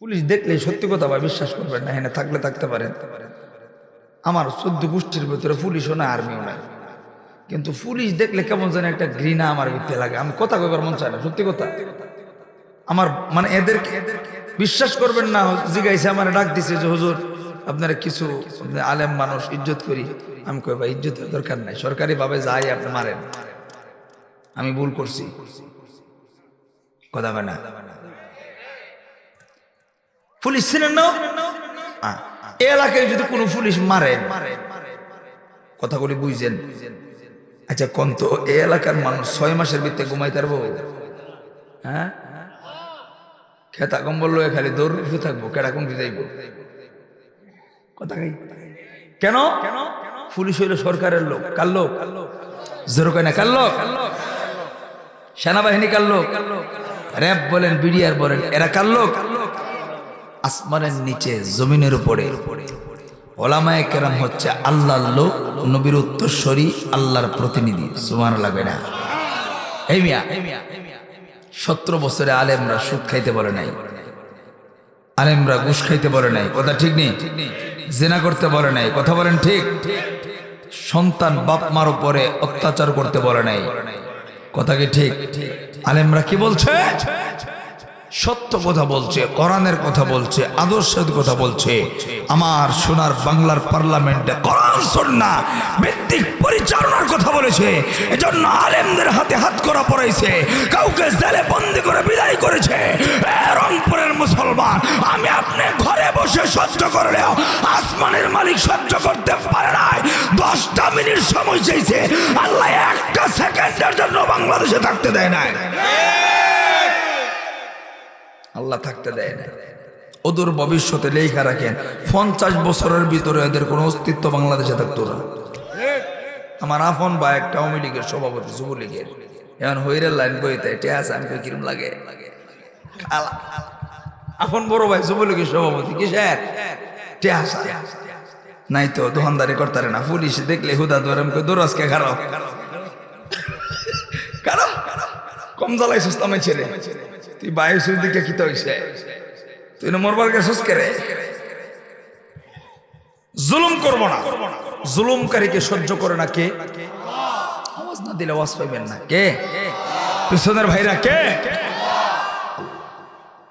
Police দেখলে সত্যি কথা ভাই বিশ্বাস করবেন না, এখানে থাকলে থাকতে পারেন। আমার চোদ্দ গোষ্ঠীর ভিতরে পুলিশও না আর্মিও নাই। কিন্তু পুলিশ দেখলে কেমন যেন একটা ঘৃণা আমার ভিতরে লাগে। আমি কথা কইবার মন চায় না, সত্যি কথা। আমার মানে এদের বিশ্বাস করবেন না, জিগাইছে, আমার ডাক দিছে যে, হুজুর, আপনারা কিছু আলেম মানুষ ইজ্জত করি। আমি কই, ভাই, ইজ্জতের দরকার নাই সরকারি ভাবে যাই, আপনি মারেন। আমি ভুল করছি। কথা না? পুলিশ ছিলেন না এলাকায় যদি কোনো পুলিশ মারে কথাগুলি বুঝছেন আচ্ছা কোন তো? এ এলাকার মানুষ ছয় মাসের ভিতরে ঘুমাই পারব? হ্যাঁ? খেতা কম্বল লয়ে খালি দৌড় থাকব, কেডা কোন যাইব? কথা কই? কেন? পুলিশ হইল সরকারের লোক। কার লোক? জোর না, কার লোক? সেনাবাহিনী কার লোক? র্যাব বলেন, বিডিআর বলেন, এরা কার লোক? আসমানের নিচে, জমিনের উপরে। ওলামায়ে কেরাম হচ্ছে আল্লাহর লোক, নবীর উত্তরস্বরী, আল্লাহর প্রতিনিধি। সুমান লাগবে না। সতেরো বছরে আলেমরা সুদ খাইতে বলে নাই। আলেমরা ঘুষ খাইতে বলে নাই। কথা ঠিক নেই? জেনা করতে বলে নাই। কথা বলেন ঠিক? সন্তান বাপ মার উপরে অত্যাচার করতে বলে নাই। কথা কি ঠিক? আলেমরা কি বলছে? সত্য কথা বলছে, কোরআনের কথা বলছে, আদর্শের কথা বলছে। আমার সোনার বাংলার পার্লামেন্টে কোরআন সন্না ভিত্তিক পরিচালনার কথা বলেছে। এজন্য আলেমদের হাতে হাত করা পড়াইছে, কাউকে জেলে বন্দি করে বিদায় করেছে। রংপুরের মুসলমান, আমি আপনি ঘরে বসে সহ্য করলেও আসমানের মালিক সহ্য করতে পারে নাই। দশটা মিনিট সময় চাইছে, আল্লাহ একটা সেকেন্ডের জন্য বাংলাদেশে থাকতে দেয় নাই। আল্লাহ থাকতে দেয় না ওদের ভবিষ্যতে লেখা রাখেন, পঞ্চাশ বছরের ভিতরে এদের কোনো অস্তিত্ব বাংলাদেশে থাকতো না। আমার আপন বা একটা আওয়ামী লীগের সভাপতি যুবলীগের এখন হইরের লাইন বইতে এটা আছে, আমি কিরম লাগে। আপন বড় ভাই যুবলীগের সভাপতি কিসের টেহাসা নাই তো, দোকানদারি করতারে না, পুলিশ দেখলে হুদা ধরে, আমি দোরাজকে খারাপ? কম জ্বালাইছিস তো, আমি ছেলে তুই বায়ুসের দিকে কি হয়েছে তুই মরবার গেছিস কে রে? জুলুম করব না। জুলুমকারীকে সহ্য করে না কে? আওয়াজ না দিলে আওয়াজ পাইবেন না। কে? পিছনের ভাইরা কে?